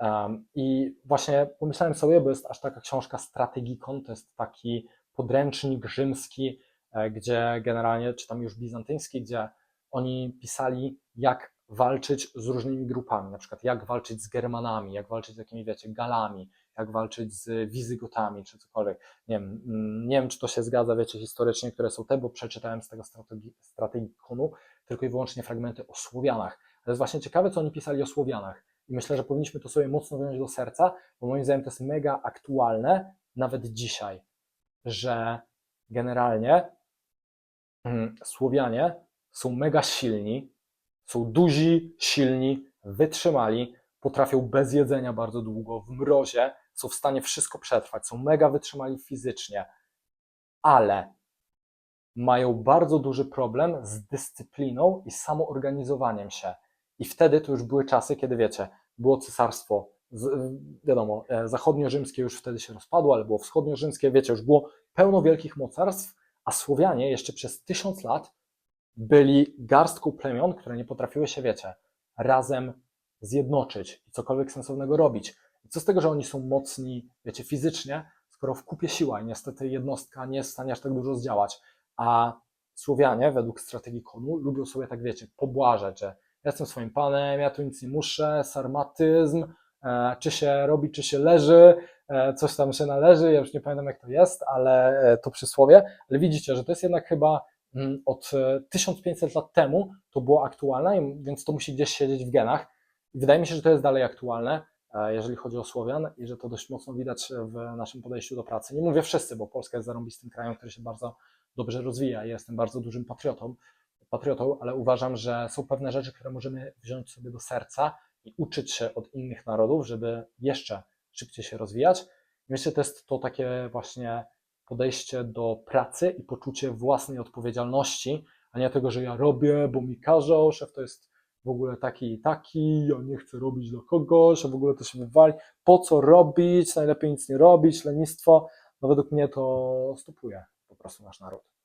Um, I właśnie pomyślałem sobie, bo jest aż taka książka Strategikon, to jest taki podręcznik rzymski, e, gdzie generalnie, czy tam już bizantyjski, gdzie oni pisali, jak walczyć z różnymi grupami, na przykład jak walczyć z Germanami, jak walczyć z jakimiś, wiecie, Galami, jak walczyć z Wizygotami, czy cokolwiek. Nie wiem, mm, nie wiem, czy to się zgadza, wiecie, historycznie, które są te, bo przeczytałem z tego strategi- strategikonu tylko i wyłącznie fragmenty o Słowianach. Ale jest właśnie ciekawe, co oni pisali o Słowianach. I myślę, że powinniśmy to sobie mocno wziąć do serca, bo moim zdaniem to jest mega aktualne nawet dzisiaj, że generalnie mm, Słowianie są mega silni, są duzi, silni, wytrzymali, potrafią bez jedzenia bardzo długo, w mrozie, są w stanie wszystko przetrwać, są mega wytrzymali fizycznie, ale mają bardzo duży problem z dyscypliną i samoorganizowaniem się. I wtedy to już były czasy, kiedy wiecie, było cesarstwo, z, wiadomo, e, zachodnio-rzymskie już wtedy się rozpadło, ale było wschodnio-rzymskie, wiecie, już było pełno wielkich mocarstw, a Słowianie jeszcze przez tysiąc lat byli garstką plemion, które nie potrafiły się, wiecie, razem zjednoczyć i cokolwiek sensownego robić. I co z tego, że oni są mocni, wiecie, fizycznie, skoro w kupie siła i niestety jednostka nie jest w stanie aż tak dużo zdziałać. A Słowianie, według strategii konu, lubią sobie tak, wiecie, pobłażać, że jestem swoim panem, ja tu nic nie muszę, sarmatyzm, e, czy się robi, czy się leży, e, coś tam się należy, ja już nie pamiętam jak to jest, ale e, to przysłowie, ale widzicie, że to jest jednak chyba mm, od e, 1500 lat temu to było aktualne, i- więc to musi gdzieś siedzieć w genach. I wydaje mi się, że to jest dalej aktualne, jeżeli chodzi o Słowian i że to dość mocno widać w naszym podejściu do pracy. Nie mówię wszyscy, bo Polska jest zarąbistym krajem, który się bardzo dobrze rozwija. Ja jestem bardzo dużym patriotą, patriotą, ale uważam, że są pewne rzeczy, które możemy wziąć sobie do serca i uczyć się od innych narodów, żeby jeszcze szybciej się rozwijać. Myślę, że to jest to takie właśnie podejście do pracy i poczucie własnej odpowiedzialności, a nie tego, że ja robię, bo mi każą, szef to jest w ogóle taki i taki, ja nie chcę robić dla kogoś, a w ogóle to się wywali. Po co robić? Najlepiej nic nie robić, lenistwo. No według mnie to stopuje po prostu nasz naród.